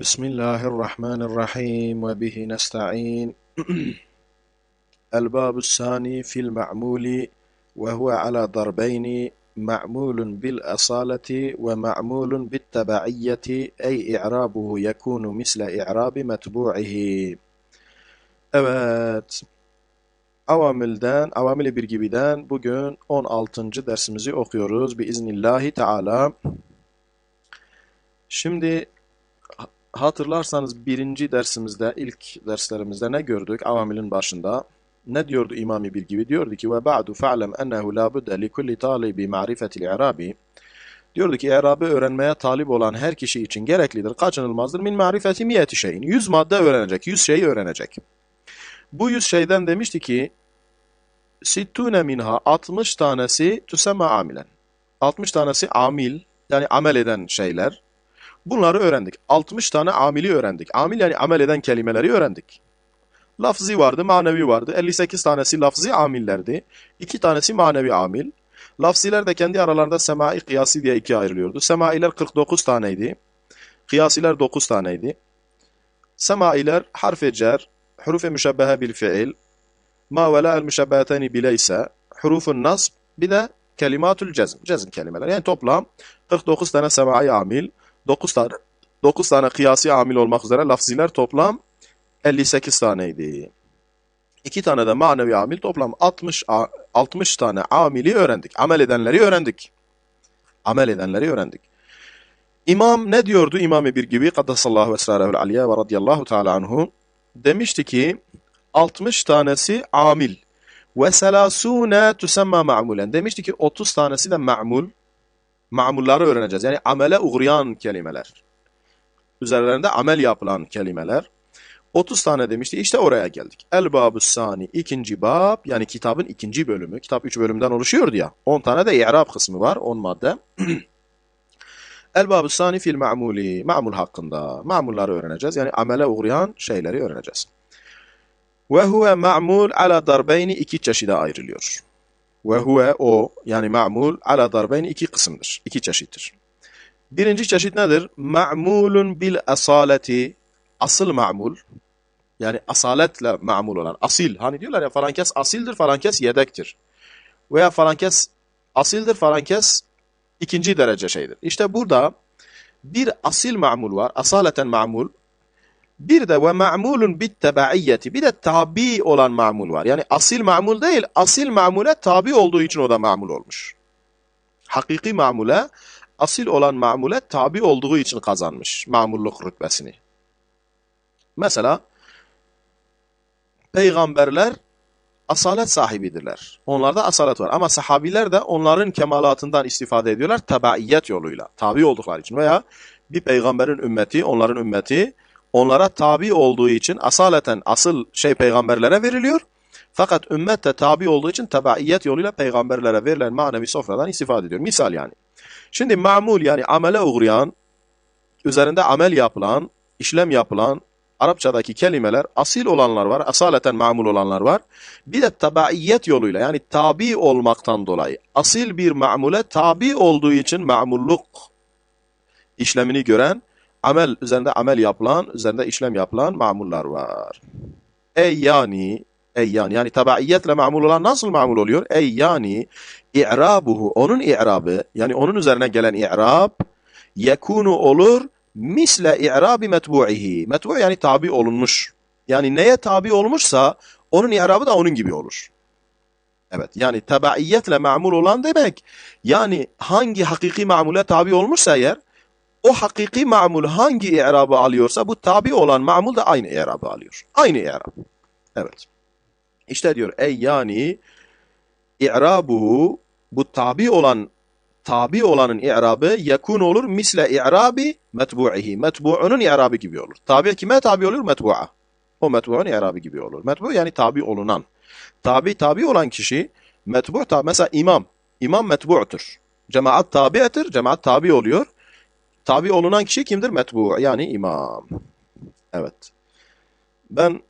بسم الله الرحمن الرحيم وبه نستعين الباب الثاني في المعمول وهو على ضربين معمول بالأصالة ومعمول بالتبعية أي إعرابه يكون مثل إعراب متبوعه Evet. Avamilden, avamili bir gibiden bugün 16. dersimizi okuyoruz. Biiznillahü Teala. Şimdi ha- hatırlarsanız birinci dersimizde, ilk derslerimizde ne gördük? Avamilin başında. Ne diyordu İmam-ı bir gibi? Diyordu ki fa'lem ennehu la budde li kulli talibi ma'rifetil i'rabi. Diyordu ki i'rabı öğrenmeye talip olan her kişi için gereklidir, kaçınılmazdır. Min ma'rifeti miyeti şeyin. 100 madde öğrenecek, 100 şeyi öğrenecek. Bu 100 şeyden demişti ki sittune minha 60 tanesi tüsemme amilen. 60 tanesi amil yani amel eden şeyler. Bunları öğrendik. 60 tane amili öğrendik. Amil yani amel eden kelimeleri öğrendik. Lafzi vardı, manevi vardı. 58 tanesi lafzi amillerdi. 2 tanesi manevi amil. Lafziler de kendi aralarında semai kıyasi diye ikiye ayrılıyordu. Semailer 49 taneydi. Kıyasiler 9 taneydi. Semailer harf-i cer, huruf-i müşebbehe bil fiil, ma ve la'el müşebbeheten bileyse, hurufun nasb, bir de kelimatul cezm, cezm kelimeler. Yani toplam 49 tane semai amil, 9 tane 9 tane kıyasi amil olmak üzere lafziler toplam 58 taneydi. 2 tane de manevi amil toplam 60 a- 60 tane amili öğrendik. Amel edenleri öğrendik. Amel edenleri öğrendik. İmam ne diyordu İmam-ı bir gibi Kaddesallahu esrarehul aliye ve radiyallahu teala anhu demişti ki 60 tanesi amil ve selasune tusemma ma'mulen demişti ki 30 tanesi de ma'mul ma'mulları öğreneceğiz. Yani amele uğrayan kelimeler. Üzerlerinde amel yapılan kelimeler. 30 tane demişti. İşte oraya geldik. El babus sani ikinci bab yani kitabın ikinci bölümü. Kitap 3 bölümden oluşuyordu ya. 10 tane de i'rab kısmı var. 10 madde. El babus sani fil ma'muli. Ma'mul hakkında. Ma'mulları öğreneceğiz. Yani amele uğrayan şeyleri öğreneceğiz. Ve huve ma'mul ala darbeyni iki çeşide ayrılıyor. Ve huve o yani ma'mul ala darbeyni iki kısımdır. iki çeşittir. Birinci çeşit nedir? Ma'mulun bil asaleti asıl ma'mul yani asaletle ma'mul olan asil. Hani diyorlar ya falan kes asildir falan kes yedektir. Veya falan kes asildir falan kes ikinci derece şeydir. İşte burada bir asil ma'mul var. Asaleten ma'mul. Bir de ve ma'mulun bit tebaiyeti. Bir de tabi olan ma'mul var. Yani asil ma'mul değil, asil ma'mule tabi olduğu için o da ma'mul olmuş. Hakiki ma'mule, asil olan ma'mule tabi olduğu için kazanmış ma'mulluk rütbesini. Mesela peygamberler asalet sahibidirler. Onlarda asalet var. Ama sahabiler de onların kemalatından istifade ediyorlar tebaiyet yoluyla. Tabi oldukları için veya bir peygamberin ümmeti, onların ümmeti onlara tabi olduğu için asaleten asıl şey peygamberlere veriliyor. Fakat ümmet de tabi olduğu için tebaiyet yoluyla peygamberlere verilen manevi sofradan istifade ediyor. Misal yani. Şimdi mamul yani amele uğrayan, üzerinde amel yapılan, işlem yapılan Arapçadaki kelimeler asil olanlar var, asaleten mamul olanlar var. Bir de tabaiyet yoluyla yani tabi olmaktan dolayı asil bir mamule tabi olduğu için mamulluk işlemini gören amel üzerinde amel yapılan, üzerinde işlem yapılan mamullar var. Ey yani ey yani yani tabaiyetle mamul olan nasıl mamul oluyor? Ey yani i'rabuhu onun i'rabı yani onun üzerine gelen i'rab yekunu olur misle i'rabi metbu'ihi. Metbu yani tabi olunmuş. Yani neye tabi olmuşsa onun i'rabı da onun gibi olur. Evet yani tabaiyetle mamul olan demek yani hangi hakiki mamule tabi olmuşsa eğer o hakiki mamul hangi i'rabı alıyorsa bu tabi olan mamul da aynı i'rabı alıyor. Aynı i'rab. Evet. İşte diyor ey yani i'rabuhu bu tabi olan tabi olanın i'rabı yakun olur misle i'rabi metbu'ihi. Metbu'unun i'rabı gibi olur. Tabi kime tabi olur? Metbu'a. O metbu'un i'rabı gibi olur. Metbu yani tabi olunan. Tabi tabi olan kişi metbu tabi mesela imam. İmam metbu'tur. Cemaat tabi'tir. Cemaat tabi oluyor. Tabi olunan kişi kimdir? Metbu yani imam. Evet. Ben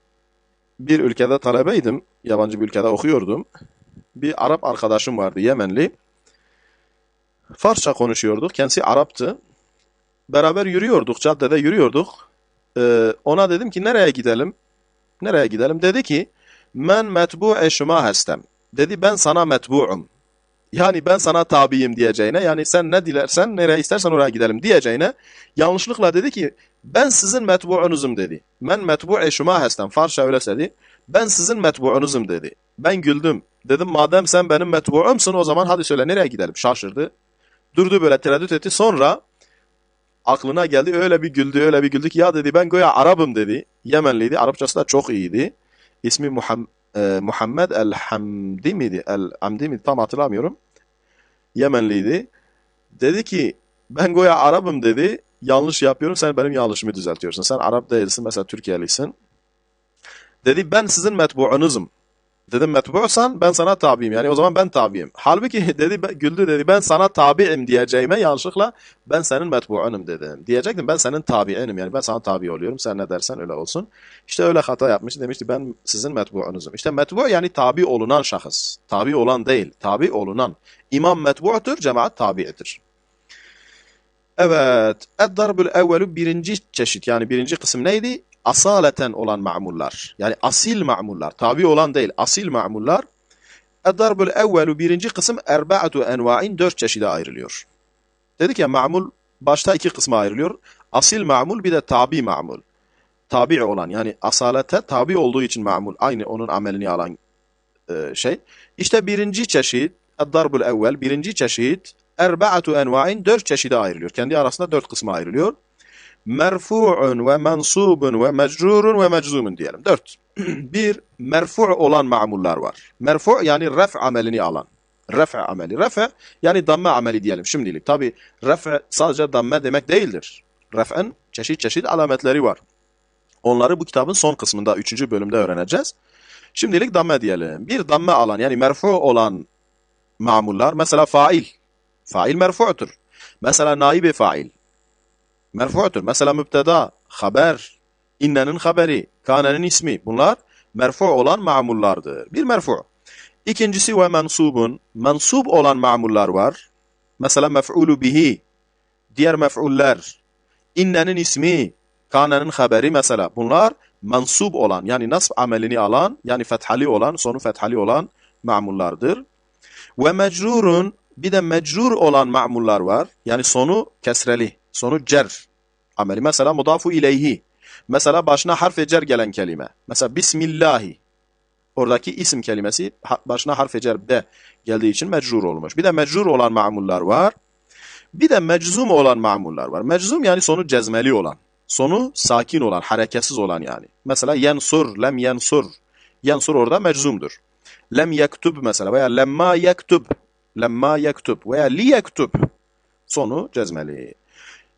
bir ülkede talebeydim. Yabancı bir ülkede okuyordum. Bir Arap arkadaşım vardı Yemenli. Farsça konuşuyorduk. Kendisi Arap'tı. Beraber yürüyorduk. Caddede yürüyorduk. Ee, ona dedim ki nereye gidelim? Nereye gidelim? Dedi ki men metbu'e şuma hestem. Dedi ben sana metbu'um. Yani ben sana tabiyim diyeceğine yani sen ne dilersen nereye istersen oraya gidelim diyeceğine yanlışlıkla dedi ki ben sizin metbu'unuzum dedi. Men metbu'e şuma hestem. Farsça öyle dedi. Ben sizin metbu'unuzum dedi. Ben güldüm. Dedim madem sen benim metbu'umsun o zaman hadi söyle nereye gidelim? Şaşırdı. Durdu böyle tereddüt etti. Sonra aklına geldi öyle bir güldü öyle bir güldü ki ya dedi ben goya Arabım dedi. Yemenliydi. Arapçası da çok iyiydi. İsmi Muham e, Muhammed el-Hamdi miydi? El-Hamdi miydi? Tam hatırlamıyorum. Yemenliydi. Dedi ki ben goya Arap'ım dedi. Yanlış yapıyorum sen benim yanlışımı düzeltiyorsun. Sen Arap değilsin mesela Türkiye'lisin. Dedi ben sizin metbuunuzum. Dedim metbu'san ben sana tabiyim. Yani o zaman ben tabiyim. Halbuki dedi güldü dedi ben sana tabiim diyeceğime yanlışlıkla ben senin metbuunum dedim. Diyecektim ben senin tabiinim yani ben sana tabi oluyorum. Sen ne dersen öyle olsun. İşte öyle hata yapmıştı. Demişti ben sizin metbuunuzum. İşte metbu yani tabi olunan şahıs. Tabi olan değil. Tabi olunan. İmam metbu'tur, cemaat tabiidir. Evet. Eddarbül evvelu birinci çeşit yani birinci kısım neydi? Asaleten olan ma'mullar. Yani asil ma'mullar. Tabi olan değil. Asil ma'mullar. Eddarbül evvelu birinci kısım erba'atu enva'in dört çeşide ayrılıyor. Dedik ya ma'mul başta iki kısma ayrılıyor. Asil ma'mul bir de tabi ma'mul. Tabi olan yani asalete tabi olduğu için ma'mul. Aynı onun amelini alan e, şey. İşte birinci çeşit Eddarbül evvel birinci çeşit erba'atu enva'in dört çeşide ayrılıyor. Kendi arasında dört kısma ayrılıyor. Merfu'un ve mensubun ve mecrurun ve meczumun diyelim. Dört. bir merfu olan ma'mullar var. Merfu yani ref amelini alan. Ref ameli. Ref yani damme ameli diyelim şimdilik. Tabi ref sadece damme demek değildir. Ref'in çeşit çeşit alametleri var. Onları bu kitabın son kısmında, üçüncü bölümde öğreneceğiz. Şimdilik damme diyelim. Bir damme alan yani merfu olan ma'mullar mesela fail. Fail merfu'tur. Mesela naibi fail. Merfu'tur. Mesela mübteda, haber, innenin haberi, kanenin ismi. Bunlar merfu olan ma'mullardır. Bir merfu. İkincisi ve mensubun. Mensub olan ma'mullar var. Mesela mef'ulu bihi. Diğer mef'uller. İnnenin ismi, kanenin haberi mesela. Bunlar mensub olan yani nasb amelini alan yani fethali olan, sonu fethali olan ma'mullardır. Ve mecrurun bir de mecrur olan ma'mullar var. Yani sonu kesreli, sonu cer ameli. Mesela mudafu ileyhi. Mesela başına harf cer gelen kelime. Mesela bismillahi. Oradaki isim kelimesi başına harf cer de geldiği için mecrur olmuş. Bir de mecrur olan ma'mullar var. Bir de meczum olan ma'mullar var. Meczum yani sonu cezmeli olan. Sonu sakin olan, hareketsiz olan yani. Mesela yensur, lem yensur. Yensur orada meczumdur. Lem yektub mesela veya lemma yektub. Lemma yektub veya li yektub. Sonu cezmeli.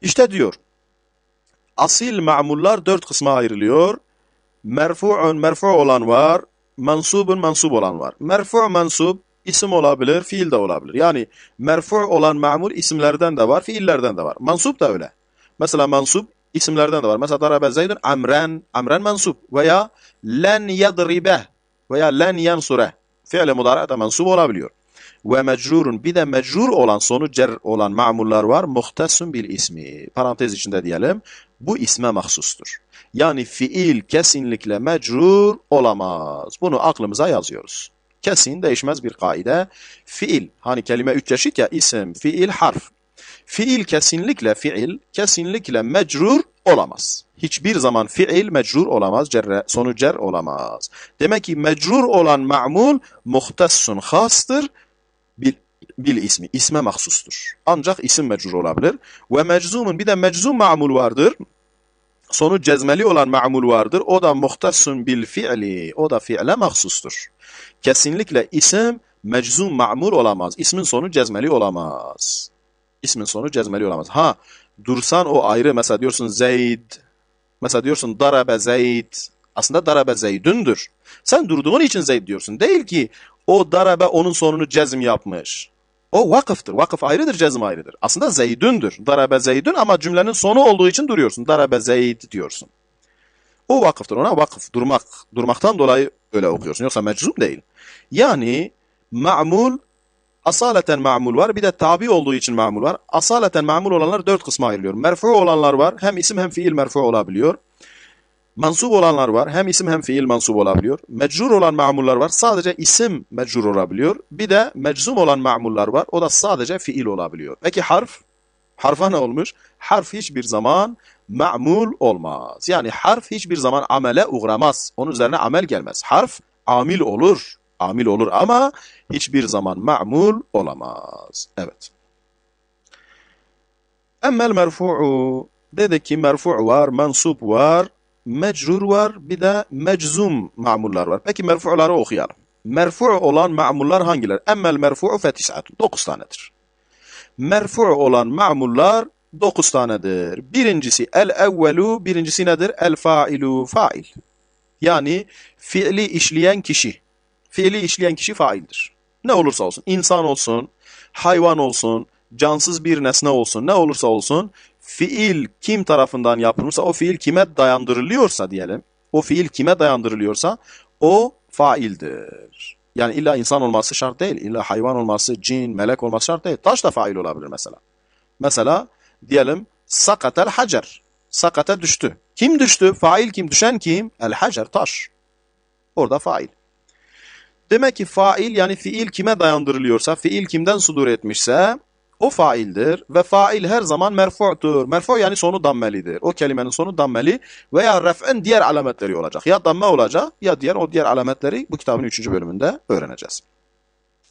İşte diyor. Asil ma'mullar dört kısma ayrılıyor. Merfu'un merfu olan var. Mansubun mansub olan var. Merfu mansub isim olabilir, fiil de olabilir. Yani merfu olan ma'mul isimlerden de var, fiillerden de var. Mansub da öyle. Mesela mansub isimlerden de var. Mesela darabe zeydun amren, amren mansub veya len yadribe veya len yansure. Fiil mudara da mansub olabiliyor. Ve mecrurun bir de mecrur olan sonu cer olan ma'mullar var. Muhtesun bil ismi. Parantez içinde diyelim. Bu isme mahsustur. Yani fiil kesinlikle mecrur olamaz. Bunu aklımıza yazıyoruz. Kesin değişmez bir kaide. Fiil, hani kelime üç çeşit ya isim, fiil, harf. Fiil kesinlikle fiil, kesinlikle mecrur olamaz. Hiçbir zaman fiil mecrur olamaz, cerre, sonu cer olamaz. Demek ki mecrur olan ma'mul muhtessun hastır, bil, bil ismi, isme mahsustur. Ancak isim mecrur olabilir. Ve meczumun bir de meczum ma'mul vardır. Sonu cezmeli olan ma'mul vardır. O da muhtassun bil fi'li. O da fi'le mahsustur. Kesinlikle isim meczum ma'mul olamaz. İsmin sonu cezmeli olamaz. İsmin sonu cezmeli olamaz. Ha dursan o ayrı. Mesela diyorsun Zeyd. Mesela diyorsun darabe Zeyd. Aslında darabe Zeydündür. Sen durduğun için Zeyd diyorsun. Değil ki o darabe onun sonunu cezm yapmış. O vakıftır. Vakıf ayrıdır, cezm ayrıdır. Aslında zeydündür. Darabe zeydün ama cümlenin sonu olduğu için duruyorsun. Darabe zeyd diyorsun. O vakıftır. Ona vakıf, durmak. Durmaktan dolayı öyle okuyorsun. Yoksa meczum değil. Yani ma'mul, asaleten ma'mul var. Bir de tabi olduğu için ma'mul var. Asaleten ma'mul olanlar dört kısma ayrılıyor. Merfu olanlar var. Hem isim hem fiil merfu olabiliyor. Mansup olanlar var. Hem isim hem fiil mansup olabiliyor. Mecrur olan ma'mullar var. Sadece isim mecrur olabiliyor. Bir de meczum olan ma'mullar var. O da sadece fiil olabiliyor. Peki harf? Harfa ne olmuş? Harf hiçbir zaman ma'mul olmaz. Yani harf hiçbir zaman amele uğramaz. Onun üzerine amel gelmez. Harf amil olur. Amil olur ama hiçbir zaman ma'mul olamaz. Evet. Emmel merfu'u dedik ki merfu' var, mensup var, mecrur var, bir de meczum ma'mullar var. Peki merfu'ları okuyalım. Merfu' olan ma'mullar hangileri? Emmel merfu'u fetis'atun. 9 tanedir. Merfu' olan ma'mullar 9 tanedir. Birincisi el evvelu, birincisi nedir? El fa'ilu, fa'il. Yani fiili işleyen kişi. Fiili işleyen kişi faildir. Ne olursa olsun. insan olsun, hayvan olsun, cansız bir nesne olsun, ne olursa olsun fiil kim tarafından yapılmışsa, o fiil kime dayandırılıyorsa diyelim, o fiil kime dayandırılıyorsa o faildir. Yani illa insan olması şart değil, illa hayvan olması, cin, melek olması şart değil. Taş da fail olabilir mesela. Mesela diyelim sakatel hacer. Sakate düştü. Kim düştü? Fail kim? Düşen kim? El hacer, taş. Orada fail. Demek ki fail yani fiil kime dayandırılıyorsa, fiil kimden sudur etmişse o faildir ve fail her zaman merfu'tur. Merfu yani sonu dammelidir. O kelimenin sonu dammeli veya ref'in diğer alametleri olacak. Ya damme olacak ya diğer o diğer alametleri bu kitabın 3. bölümünde öğreneceğiz.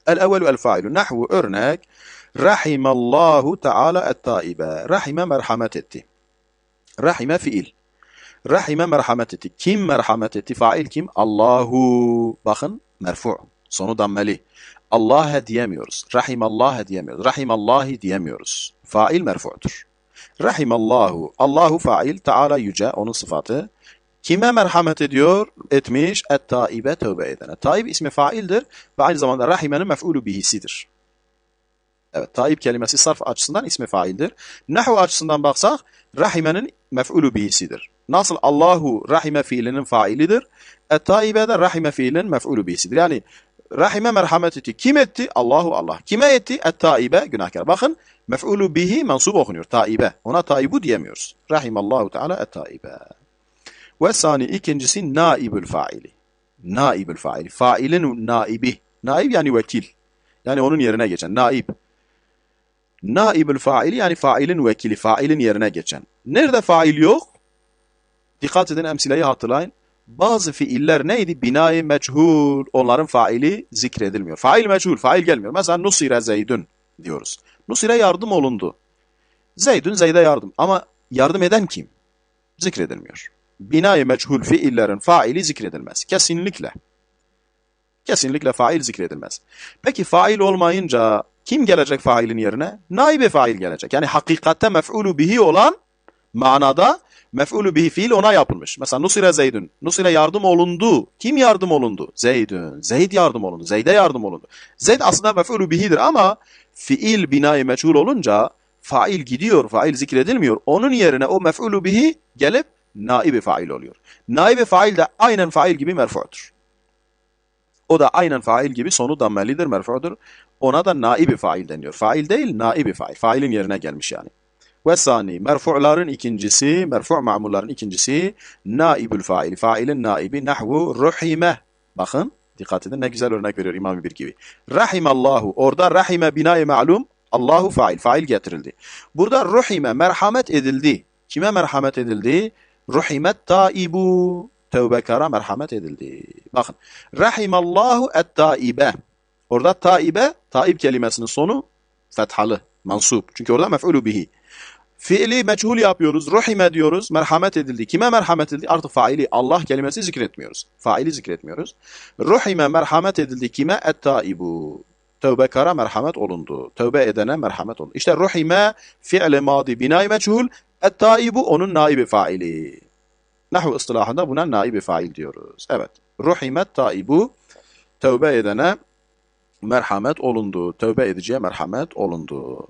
El-evvelu el-failu. Nahvu örnek. Rahimallahu Teala et-taibe. Rahime merhamet etti. Rahime fiil. Rahime merhamet etti. Kim merhamet etti? Fail kim? Allahu. Bakın merfu. Sonu dammeli. Allah'a diyemiyoruz. Rahimallah diyemiyoruz. Rahimallahi diyemiyoruz. Fail merfu'dur. Rahimallahu. Allahu fail. Teala yüce. Onun sıfatı. Kime merhamet ediyor? Etmiş. Et-taibe tövbe edene. Taib ismi faildir ve aynı zamanda rahimenin mef'ulu bihisidir. Evet, taib kelimesi sarf açısından ismi faildir. Nahu açısından baksak, rahimenin mef'ulu bihisidir. Nasıl Allahu rahime fiilinin failidir, et-taibe de rahime fiilinin mef'ulu bihisidir. Yani rahime merhamet etti. Kim etti? Allahu Allah. Kime etti? Et-taibe günahkar. Bakın mef'ulu bihi mensup okunuyor. Taibe. Ona taibu diyemiyoruz. Rahimallahu Teala et-taibe. Ve sani ikincisi naibül faili. Naibül faili. Failin naibi. Naib yani vekil. Yani onun yerine geçen. Naib. Naibül faili yani failin vekili. Failin yerine geçen. Nerede fail yok? Dikkat edin emsileyi hatırlayın bazı fiiller neydi? Binayı meçhul. Onların faili zikredilmiyor. Fail meçhul. Fail gelmiyor. Mesela nusire zeydün diyoruz. Nusire yardım olundu. Zeydün Zeyd'e yardım. Ama yardım eden kim? Zikredilmiyor. Binayı meçhul fiillerin faili zikredilmez. Kesinlikle. Kesinlikle fail zikredilmez. Peki fail olmayınca kim gelecek failin yerine? Naibe fail gelecek. Yani hakikatte mef'ulu bihi olan manada mef'ulü bihi fiil ona yapılmış. Mesela nusire zeydün. Nusire yardım olundu. Kim yardım olundu? Zeydün. Zeyd yardım olundu. Zeyd'e yardım olundu. Zeyd aslında mef'ulü bihidir ama fiil binayı meçhul olunca fail gidiyor. Fail zikredilmiyor. Onun yerine o mef'ulü bihi gelip naibi fail oluyor. Naibi fail de aynen fail gibi merfu'dur. O da aynen fail gibi sonu dammelidir, merfu'dur. Ona da naibi fail deniyor. Fail değil, naibi fail. Failin yerine gelmiş yani. Ve sani merfu'ların ikincisi, merfu' ma'mulların ikincisi naibül fail. Failin naibi nahvu ruhime. Bakın dikkat edin ne güzel örnek veriyor İmam bir gibi. Rahimallahu. Orada rahime binayı ma'lum. Allahu fail. Fail getirildi. Burada ruhime merhamet edildi. Kime merhamet edildi? Ruhimet taibu. Tevbekara merhamet edildi. Bakın. Rahimallahu et taibe. Orada taibe, taib kelimesinin sonu fethalı, mansup. Çünkü orada mef'ulu bihi. Fiili meçhul yapıyoruz. Ruhime diyoruz. Merhamet edildi. Kime merhamet edildi? Artık faili Allah kelimesi zikretmiyoruz. Faili zikretmiyoruz. Ruhime merhamet edildi. Kime? Et-taibu. Tövbekara merhamet olundu. Tövbe edene merhamet olundu. İşte ruhime fi'li madi binay meçhul. Et-taibu onun naibi faili. Nahu ıstılahında buna naibi fail diyoruz. Evet. Ruhimet taibu tövbe edene merhamet olundu. Tövbe ediciye merhamet olundu.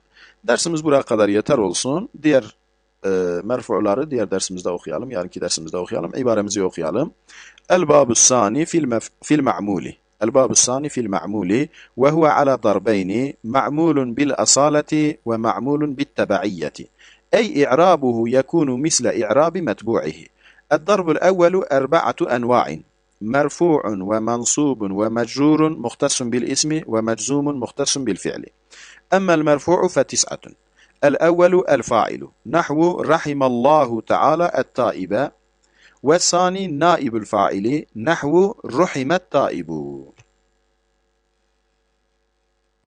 Dersimiz buraya kadar yeter olsun. Diğer e, merfu'ları diğer dersimizde okuyalım. Yarınki dersimizde okuyalım. İbaremizi okuyalım. El-babu sani fil, fil ma'muli. الباب الثاني في المعمول وهو على ضربين معمول بالأصالة ومعمول بالتبعية أي إعرابه يكون مثل إعراب متبوعه الضرب الأول أربعة أنواع مرفوع ومنصوب ومجرور مختص بالاسم ومجزوم مختص بالفعل أما المرفوع فتسعة. الأول الفاعل. نحو رحم الله تعالى التائب. والثاني نائب الفاعل. نحو رحم التائب.